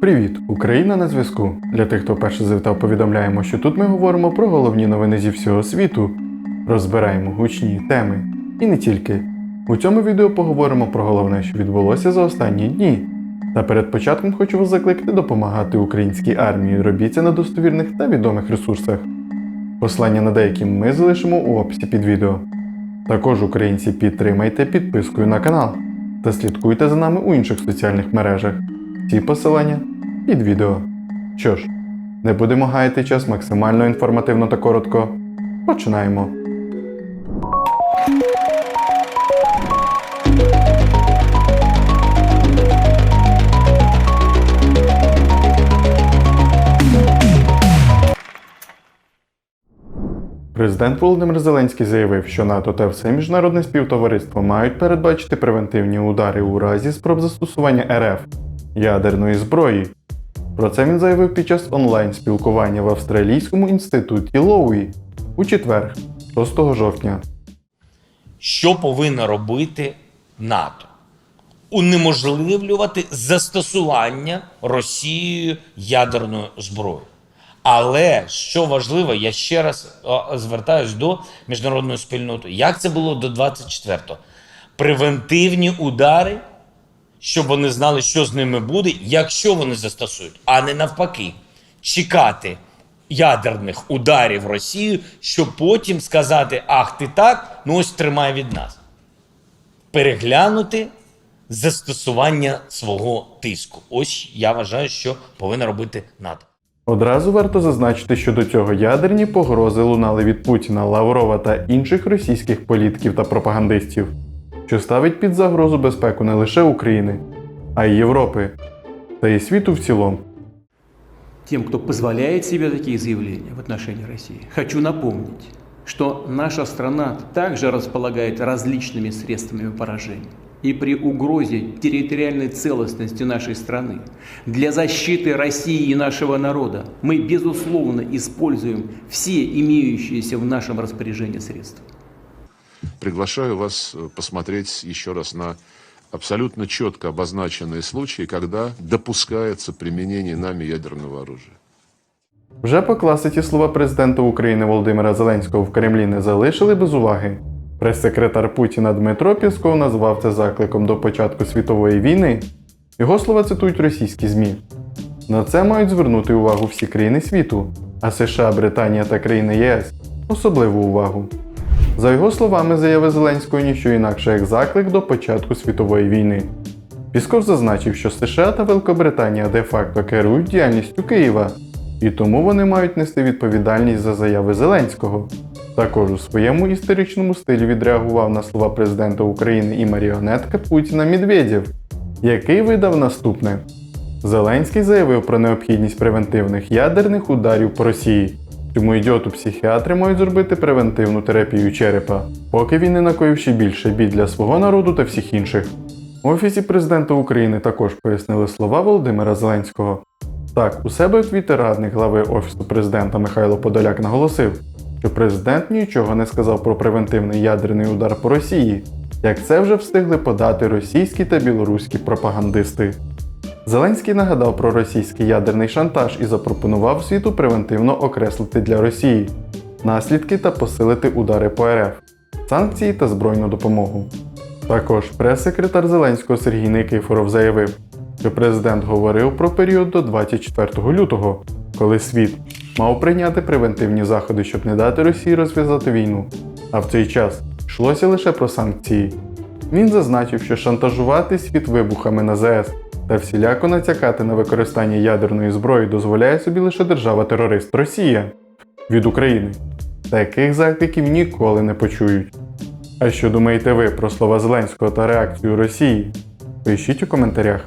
Привіт, Україна на зв'язку. Для тих, хто вперше завітав, повідомляємо, що тут ми говоримо про головні новини зі всього світу, розбираємо гучні теми. І не тільки. У цьому відео поговоримо про головне, що відбулося за останні дні. Та перед початком хочу вас закликати допомагати українській армії. Робіть це на достовірних та відомих ресурсах. Посилання на деякі ми залишимо у описі під відео. Також українці підтримайте підпискою на канал та слідкуйте за нами у інших соціальних мережах. Ці посилання під відео. Що ж, не будемо гаяти час максимально інформативно та коротко. Починаємо. Президент Володимир Зеленський заявив, що НАТО та все міжнародне співтовариство мають передбачити превентивні удари у разі спроб застосування РФ ядерної зброї. Про це він заявив під час онлайн-спілкування в Австралійському інституті Лоуї у четвер, 6 жовтня. Що повинно робити НАТО? Унеможливлювати застосування Росією ядерної зброї. Але що важливо, я ще раз звертаюсь до міжнародної спільноти. Як це було до 24-го? Превентивні удари, щоб вони знали, що з ними буде, якщо вони застосують, а не навпаки, чекати ядерних ударів Росію, щоб потім сказати: Ах, ти так, ну ось тримай від нас. Переглянути застосування свого тиску. Ось я вважаю, що повинна робити НАТО. Одразу варто зазначити, що до цього ядерні погрози лунали від Путіна, Лаврова та інших російських політиків та пропагандистів, що ставить під загрозу безпеку не лише України, а й Європи та й світу в цілому. тем, кто позволяет себе такие заявления в отношении России, хочу напомнить, что наша страна также располагает различными средствами поражения. И при угрозе территориальной целостности нашей страны для защиты России и нашего народа мы, безусловно, используем все имеющиеся в нашем распоряжении средства. Приглашаю вас э, посмотреть еще раз на абсолютно четко обозначенные случаи, когда допускается применение нами ядерного оружия. Вже по класиці слова президента України Володимира Зеленського в Кремлі не залишили без уваги. Прес-секретар Путіна Дмитро Пісков назвав це закликом до початку світової війни. Його слова цитують російські ЗМІ. На це мають звернути увагу всі країни світу, а США, Британія та країни ЄС особливу увагу. За його словами, заяви Зеленського ніщо інакше як заклик до початку світової війни. Пісков зазначив, що США та Великобританія де-факто керують діяльністю Києва, і тому вони мають нести відповідальність за заяви Зеленського. Також у своєму історичному стилі відреагував на слова президента України і маріонетка Путіна Медведєв, який видав наступне. Зеленський заявив про необхідність превентивних ядерних ударів по Росії. Цьому ідіоту психіатри мають зробити превентивну терапію черепа, поки він не накоїв ще більше бід для свого народу та всіх інших. У Офісі президента України також пояснили слова Володимира Зеленського. Так, у себе в радник глави Офісу президента Михайло Подоляк наголосив, що президент нічого не сказав про превентивний ядерний удар по Росії, як це вже встигли подати російські та білоруські пропагандисти. Зеленський нагадав про російський ядерний шантаж і запропонував світу превентивно окреслити для Росії наслідки та посилити удари по РФ, санкції та збройну допомогу. Також прес-секретар Зеленського Сергій Никифоров заявив, що президент говорив про період до 24 лютого, коли світ мав прийняти превентивні заходи, щоб не дати Росії розв'язати війну. А в цей час йшлося лише про санкції. Він зазначив, що шантажувати світ вибухами на ЗС та всіляко натякати на використання ядерної зброї дозволяє собі лише держава-терорист Росія від України. Таких закликів ніколи не почують. А що думаєте ви про слова Зеленського та реакцію Росії? Пишіть у коментарях.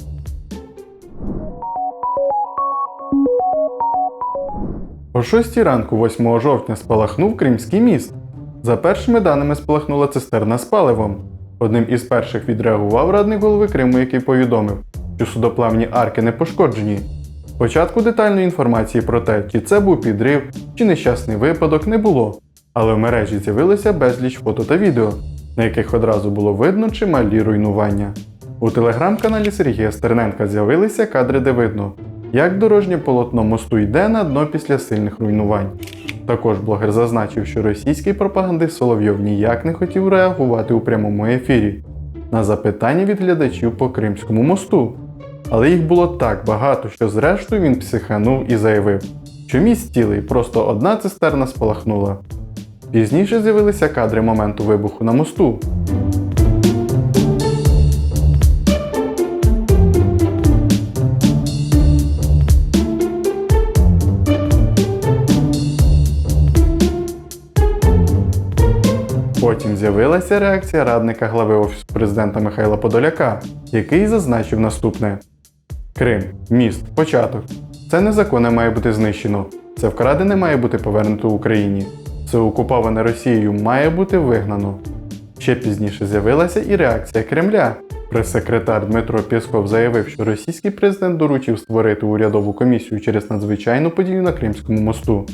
О 6 ранку 8 жовтня спалахнув Кримський міст. За першими даними спалахнула цистерна з паливом. Одним із перших відреагував радник голови Криму, який повідомив, що судоплавні арки не пошкоджені. Спочатку детальної інформації про те, чи це був підрив, чи нещасний випадок, не було. Але в мережі з'явилося безліч фото та відео, на яких одразу було видно чималі руйнування. У телеграм-каналі Сергія Стерненка з'явилися кадри, де видно, як дорожнє полотно мосту йде на дно після сильних руйнувань. Також блогер зазначив, що російський пропагандист Соловйов ніяк не хотів реагувати у прямому ефірі на запитання від глядачів по Кримському мосту. Але їх було так багато, що зрештою він психанув і заявив, що міст цілий, просто одна цистерна спалахнула. Пізніше з'явилися кадри моменту вибуху на мосту. Потім з'явилася реакція радника глави Офісу президента Михайла Подоляка, який зазначив наступне: Крим, міст, початок. Це незаконне має бути знищено. Це вкрадене має бути повернуто Україні. Це окуповане Росією має бути вигнано. Ще пізніше з'явилася і реакція Кремля. Прес-секретар Дмитро Пєсков заявив, що російський президент доручив створити урядову комісію через надзвичайну подію на Кримському мосту.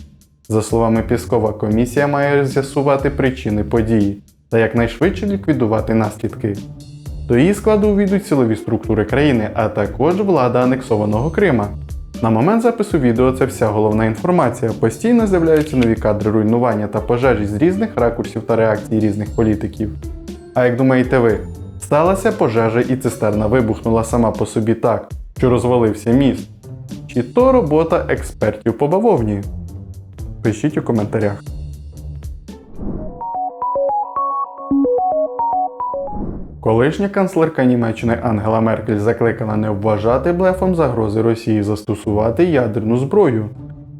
За словами Піскова, комісія має з'ясувати причини події та якнайшвидше ліквідувати наслідки. До її складу увійдуть силові структури країни, а також влада анексованого Крима. На момент запису відео це вся головна інформація. Постійно з'являються нові кадри руйнування та пожежі з різних ракурсів та реакцій різних політиків. А як думаєте ви, сталася пожежа і цистерна вибухнула сама по собі так, що розвалився міст? Чи то робота експертів по бавовні? Пишіть у коментарях. Колишня канцлерка Німеччини Ангела Меркель закликала не вважати блефом загрози Росії застосувати ядерну зброю.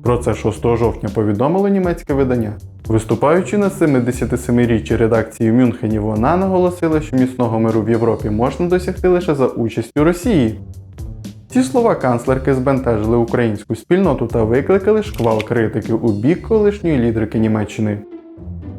Про це 6 жовтня повідомило німецьке видання. Виступаючи на 77-річчі редакції в Мюнхені, вона наголосила, що міцного миру в Європі можна досягти лише за участю Росії. Ці слова канцлерки збентежили українську спільноту та викликали шквал критики у бік колишньої лідерки Німеччини.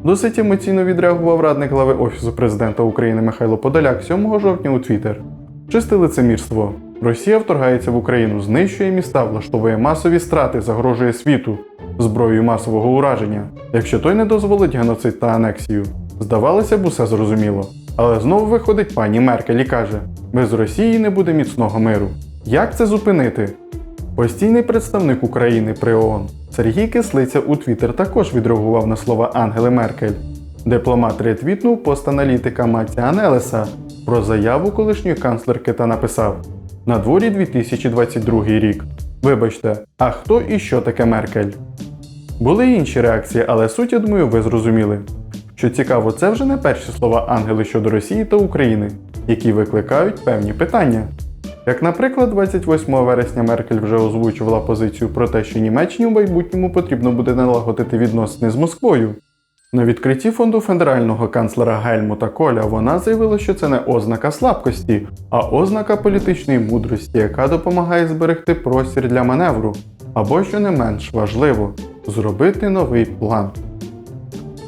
Досить емоційно відреагував радник глави Офісу президента України Михайло Подоляк 7 жовтня у Твіттер. Чисте лицемірство. Росія вторгається в Україну, знищує міста, влаштовує масові страти, загрожує світу зброєю масового ураження, якщо той не дозволить геноцид та анексію. Здавалося б, усе зрозуміло. Але знову виходить пані Меркель і каже: без Росії не буде міцного миру. Як це зупинити? Постійний представник України при ООН Сергій Кислиця у Твіттер також відреагував на слова Ангели Меркель. Дипломат ретвітнув пост аналітика Матія Нелеса про заяву колишньої канцлерки та написав: На дворі 2022 рік. Вибачте, а хто і що таке Меркель? Були інші реакції, але суть, я думаю, ви зрозуміли. Що цікаво, це вже не перші слова Ангели щодо Росії та України, які викликають певні питання. Як, наприклад, 28 вересня Меркель вже озвучувала позицію про те, що Німеччині в майбутньому потрібно буде налагодити відносини з Москвою. На відкритті фонду федерального канцлера Гельмута Коля вона заявила, що це не ознака слабкості, а ознака політичної мудрості, яка допомагає зберегти простір для маневру, або, що не менш важливо, зробити новий план.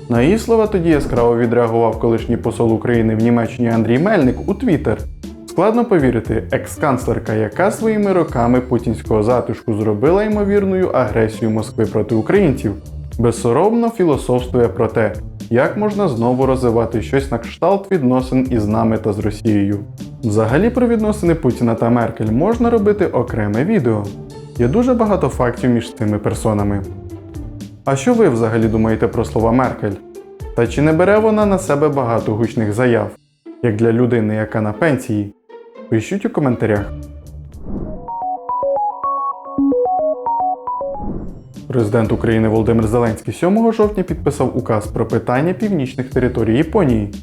На її слова тоді яскраво відреагував колишній посол України в Німеччині Андрій Мельник у Твіттер. Складно повірити, екс-канцлерка, яка своїми роками путінського затишку зробила ймовірною агресію Москви проти українців, безсоромно філософствує про те, як можна знову розвивати щось на кшталт відносин із нами та з Росією. Взагалі про відносини Путіна та Меркель можна робити окреме відео. Є дуже багато фактів між цими персонами. А що ви взагалі думаєте про слова Меркель? Та чи не бере вона на себе багато гучних заяв, як для людини, яка на пенсії? Пишіть у коментарях. Президент України Володимир Зеленський 7 жовтня підписав указ про питання північних територій Японії.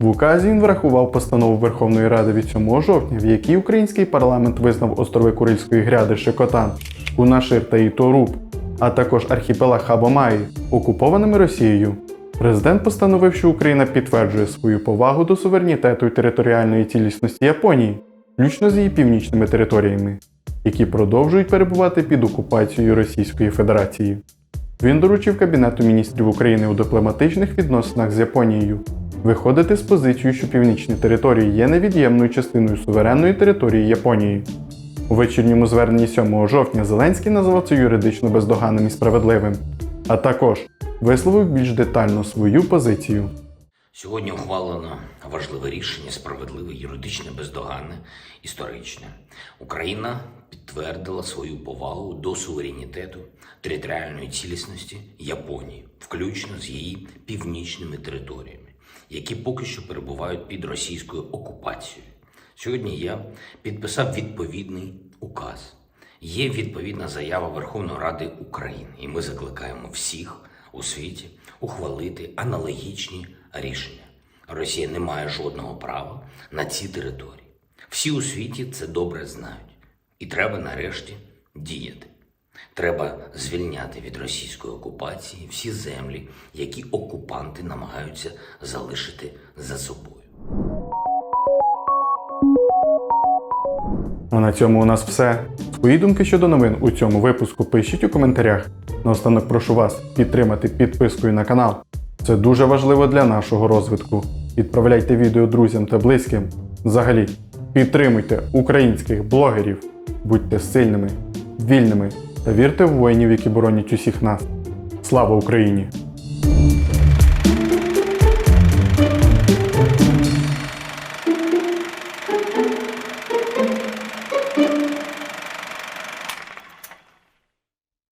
В указі він врахував постанову Верховної Ради від 7 жовтня, в якій український парламент визнав острови Курильської гряди Шикотан, Кунашир та Іторуб, а також архіпелаг Хабомаї, окупованими Росією. Президент постановив, що Україна підтверджує свою повагу до суверенітету і територіальної цілісності Японії, включно з її північними територіями, які продовжують перебувати під окупацією Російської Федерації. Він доручив Кабінету міністрів України у дипломатичних відносинах з Японією виходити з позицією, що північні території є невід'ємною частиною суверенної території Японії. У вечірньому зверненні 7 жовтня Зеленський назвав це юридично бездоганним і справедливим, а також висловив більш детально свою позицію. Сьогодні ухвалено важливе рішення, справедливе, юридичне, бездоганне, історичне. Україна підтвердила свою повагу до суверенітету, територіальної цілісності Японії, включно з її північними територіями, які поки що перебувають під російською окупацією. Сьогодні я підписав відповідний указ. Є відповідна заява Верховної Ради України, і ми закликаємо всіх у світі ухвалити аналогічні рішення. Росія не має жодного права на ці території. Всі у світі це добре знають, і треба нарешті діяти. Треба звільняти від російської окупації всі землі, які окупанти намагаються залишити за собою. А на цьому у нас все. Свої думки щодо новин у цьому випуску пишіть у коментарях. Наостанок прошу вас підтримати підпискою на канал. Це дуже важливо для нашого розвитку. Відправляйте відео друзям та близьким. Взагалі, підтримуйте українських блогерів, будьте сильними, вільними та вірте в воїнів, які боронять усіх нас. Слава Україні!